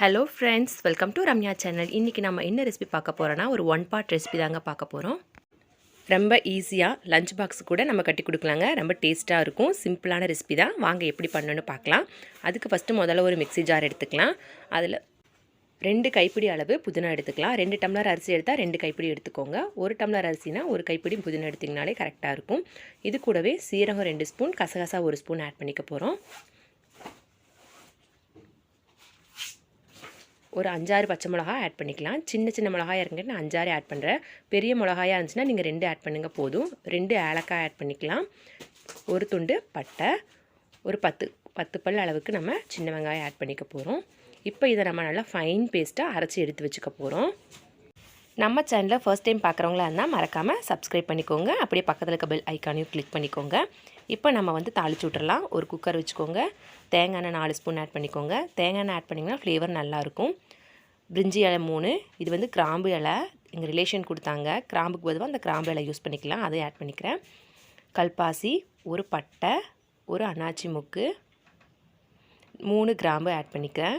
Hello friends welcome to Ramya channel இன்றைக்கி நம்ம என்ன ரெசிபி பார்க்க போகிறோன்னா ஒரு ஒன் பார்ட் ரெசிபி தாங்க பார்க்க போகிறோம் ரொம்ப ஈஸியாக லஞ்ச் பாக்ஸ் கூட நம்ம கட்டி கொடுக்கலாங்க. ரொம்ப டேஸ்ட்டாக இருக்கும். சிம்பிளான ரெசிபி தான். வாங்க எப்படி பண்ணணும்னு பார்க்கலாம். அதுக்கு ஃபஸ்ட்டு முதல்ல ஒரு மிக்ஸி ஜார் எடுத்துக்கலாம். அதில் ரெண்டு கைப்பிடி அளவு புதினா எடுத்துக்கலாம். ரெண்டு டம்ளர் அரிசி எடுத்தால் ரெண்டு கைப்பிடி எடுத்துக்கோங்க. ஒரு டம்ளர் அரிசினா ஒரு கைப்பிடி புதினா எடுத்திங்கனாலே கரெக்டாக இருக்கும். இது கூடவே சீரகம் ரெண்டு ஸ்பூன் கசகசா ஒரு ஸ்பூன் ஆட் பண்ணிக்க போகிறோம் ஒரு அஞ்சாறு பச்சை மிளகா ஆட் பண்ணிக்கலாம். சின்ன சின்ன மிளகாயாக இருந்துட்டு நான் அஞ்சாறு ஆட் பண்ணுறேன் பெரிய மிளகாயாக இருந்துச்சுன்னா நீங்கள் ரெண்டு ஆட் பண்ணுங்கள் போதும். ரெண்டு ஏலக்காய் ஆட் பண்ணிக்கலாம். ஒரு துண்டு பட்டை ஒரு பத்து பத்து பல் அளவுக்கு நம்ம சின்ன வெங்காயம் ஆட் பண்ணிக்க போகிறோம் இப்போ இதை நம்ம நல்லா ஃபைன் பேஸ்ட்டாக அரைச்சி எடுத்து வச்சுக்க போகிறோம் நம்ம சேனலில் ஃபர்ஸ்ட் டைம் பார்க்குறவங்களா இருந்தால் மறக்காமல் சப்ஸ்கிரைப் பண்ணிக்கோங்க. அப்படியே பக்கத்தில் இருக்க பெல் ஐக்கானையும் கிளிக் பண்ணிக்கோங்க. இப்போ நம்ம வந்து தாளிச்சு விட்றலாம் ஒரு குக்கர் வச்சுக்கோங்க. தேங்காய் எண்ணெய் நாலு ஸ்பூன் ஆட் பண்ணிக்கோங்க. தேங்காய் எண்ணெய் ஆட் பண்ணிங்கன்னா ஃப்ளேவர் நல்லாயிருக்கும் பிரிஞ்சி இலை மூணு. இது வந்து கிராம்பு இலை. எங்கள் ரிலேஷன் கொடுத்தாங்க. கிராம்புக்கு பதிவாக அந்த கிராம்பு இலை யூஸ் பண்ணிக்கலாம். அதை ஆட் பண்ணிக்கிறேன். கல்பாசி ஒரு பட்டை ஒரு அன்னாச்சி முக்கு மூணு கிராம்பு ஆட் பண்ணிக்கிறேன்.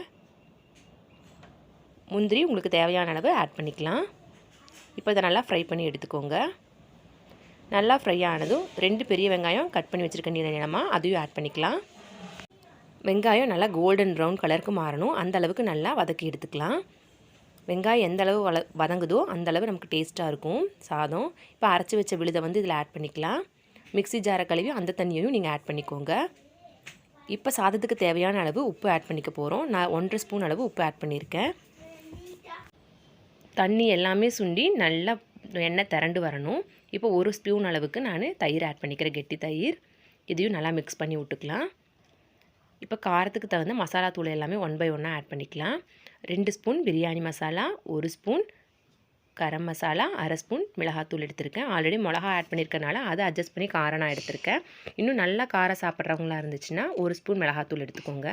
முந்திரி உங்களுக்கு தேவையான அளவு ஆட் பண்ணிக்கலாம். இப்போ இதை நல்லா ஃப்ரை பண்ணி எடுத்துக்கோங்க. நல்லா ஃப்ரை ஆனதும் ரெண்டு பெரிய வெங்காயம் கட் பண்ணி வச்சுருக்க நீல நிலமாக அதையும் ஆட் பண்ணிக்கலாம். வெங்காயம் நல்லா கோல்டன் ப்ரௌன் கலருக்கு மாறணும். அந்த அளவுக்கு நல்லா வதக்கி எடுத்துக்கலாம். வெங்காயம் எந்த அளவு வள வதங்குதோ அந்த அளவு நமக்கு டேஸ்ட்டாக இருக்கும். சாதம். இப்போ அரைச்சி வச்ச விழுதை வந்து இதில் ஆட் பண்ணிக்கலாம். மிக்ஸி ஜாரை கழுவி அந்த தண்ணியையும் நீங்கள் ஆட் பண்ணிக்கோங்க. இப்போ சாதத்துக்கு தேவையான அளவு உப்பு ஆட் பண்ணிக்க போகிறோம் நான் ஒன்றரை ஸ்பூன் அளவு உப்பு ஆட் பண்ணியிருக்கேன் தண்ணி எல்லாமே சுண்டி நல்லா எண்ணெய் திரண்டு வரணும். இப்போ ஒரு ஸ்பூன் அளவுக்கு நான் தயிர் ஆட் பண்ணிக்கிறேன். கெட்டி தயிர். இதையும் நல்லா மிக்ஸ் பண்ணி விட்டுக்கலாம். இப்போ காரத்துக்கு தகுந்த மசாலா தூள் எல்லாமே ஒன் பை ஒன்னாக ஆட் பண்ணிக்கலாம். ரெண்டு ஸ்பூன் பிரியாணி மசாலா ஒரு ஸ்பூன் கரம் மசாலா அரை ஸ்பூன் மிளகாத்தூள் எடுத்திருக்கேன். ஆல்ரெடி மிளகா ஆட் பண்ணியிருக்கனால அதை அட்ஜஸ்ட் பண்ணி காரம் நான் எடுத்திருக்கேன். இன்னும் நல்லா காரம் சாப்பிட்றவங்களா இருந்துச்சுன்னா ஒரு ஸ்பூன் மிளகாத்தூள் எடுத்துக்கோங்க.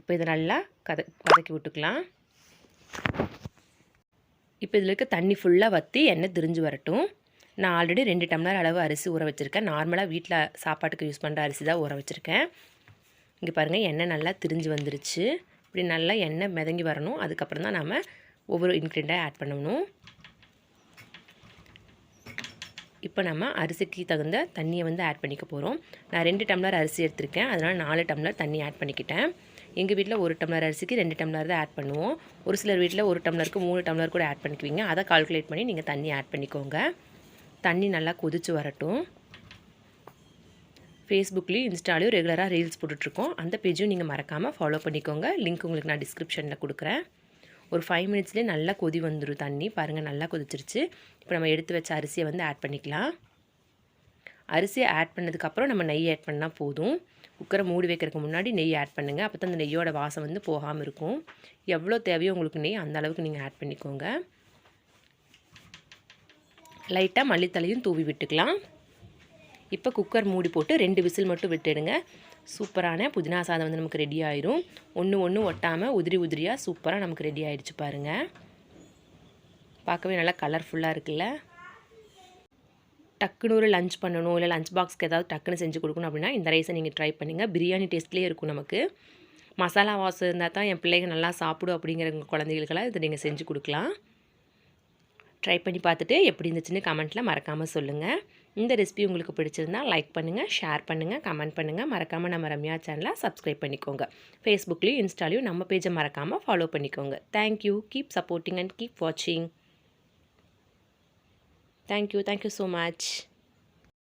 இப்போ இதை நல்லா கத கதக்கி விட்டுக்கலாம். இப்போ இதில் இருக்க தண்ணி ஃபுல்லாக வற்றி எண்ணெய் திரிஞ்சு வரட்டும். நான் ஆல்ரெடி ரெண்டு டம்ளர் அளவு அரிசி ஊற வச்சுருக்கேன். நார்மலாக வீட்டில் சாப்பாட்டுக்கு யூஸ் பண்ணுற அரிசி தான் ஊற வச்சுருக்கேன். இங்கே பாருங்கள் எண்ணெய் நல்லா திரிஞ்சு வந்துருச்சு. இப்படி நல்லா எண்ணெய் மிதங்கி வரணும். அதுக்கப்புறம் தான் நம்ம ஒவ்வொரு இன்க்ரீடியண்ட்டாக ஆட் பண்ணணும். இப்போ நம்ம அரிசிக்கு தகுந்த தண்ணியை வந்து ஆட் பண்ணிக்க போகிறோம் நான் ரெண்டு டம்ளர் அரிசி எடுத்திருக்கேன். அதனால் நாலு டம்ளர் தண்ணி ஆட் பண்ணிக்கிட்டேன். எங்கள் வீட்டில் ஒரு டம்ளர் அரிசிக்கு ரெண்டு டம்ளர் தான் ஆட் பண்ணுவோம். ஒரு சிலர் வீட்டில் ஒரு டம்ளருக்கு மூணு டம்ளர் கூட ஆட் பண்ணிக்குவீங்க. அதை கால்குலேட் பண்ணி நீங்கள் தண்ணி ஆட் பண்ணிக்கோங்க. தண்ணி நல்லா கொதித்து வரட்டும். ஃபேஸ்புக்லேயும் இன்ஸ்டாலையும் ரெகுலராக ரீல்ஸ் போட்டுட்ருக்கோம் அந்த பேஜும் நீங்கள் மறக்காமல் ஃபாலோ பண்ணிக்கோங்க. லிங்க் உங்களுக்கு நான் டிஸ்கிரிப்ஷனில் கொடுக்குறேன். ஒரு ஃபைவ் மினிட்ஸ்லேயே நல்லா கொதி வந்துடும் தண்ணி. பாருங்கள் நல்லா கொதிச்சிருச்சு. இப்போ நம்ம எடுத்து வச்ச அரிசியை வந்து ஆட் பண்ணிக்கலாம். அரிசியை ஆட் பண்ணதுக்கப்புறம் நம்ம நெய் ஆட் பண்ணால் போதும். குக்கரை மூடி வைக்கிறதுக்கு முன்னாடி நெய் ஆட் பண்ணுங்கள் அப்போ தான் அந்த நெய்யோட வாசம் வந்து போகாமல் இருக்கும். எவ்வளோ தேவையோ உங்களுக்கு நெய் அந்த அளவுக்கு நீங்கள் ஆட் பண்ணிக்கோங்க. லைட்டாக மல்லித்தலையும் தூவி விட்டுக்கலாம். இப்போ குக்கர் மூடி போட்டு ரெண்டு விசில் மட்டும் விட்டுடுங்க. சூப்பரான புதினா சாதம் வந்து நமக்கு ரெடி ஆயிரும். ஒன்று ஒன்று ஒட்டாமல் உதிரி உதிரியாக சூப்பராக நமக்கு ரெடி ஆயிடுச்சு பாருங்கள் பார்க்கவே நல்லா கலர்ஃபுல்லாக இருக்குல்ல. டக்குன்னு ஒரு லஞ்ச் பண்ணணும் இல்லை லஞ்ச் பாக்ஸ்க்கு ஏதாவது டக்குன்னு செஞ்சு கொடுக்கணும் அப்படின்னா இந்த ரைஸை நீங்கள் ட்ரை பண்ணுங்கள் பிரியாணி டேஸ்ட்லேயே இருக்கும் நமக்கு. மசாலா வாசம் இருந்தால் தான் என் பிள்ளைங்க நல்லா சாப்பிடும் அப்படிங்கிற குழந்தைகளுக்கெல்லாம் இதை நீங்கள் செஞ்சு கொடுக்கலாம். ட்ரை பண்ணி பார்த்துட்டு எப்படி இருந்துச்சுன்னு கமெண்ட்டில் மறக்காமல் சொல்லுங்கள் இந்த ரெசிபி உங்களுக்கு பிடிச்சிருந்தா லைக் பண்ணுங்கள் ஷேர் பண்ணுங்கள் கமெண்ட் பண்ணுங்கள் மறக்காமல் நம்ம ரம்யா சேனலை சப்ஸ்கிரைப் பண்ணிக்கோங்க. ஃபேஸ்புக்லேயும் இன்ஸ்டாலையும் நம்ம பேஜை மறக்காமல் ஃபாலோ பண்ணிக்கோங்க. Thank you keep supporting and keep வாட்சிங் thank you thank you so much.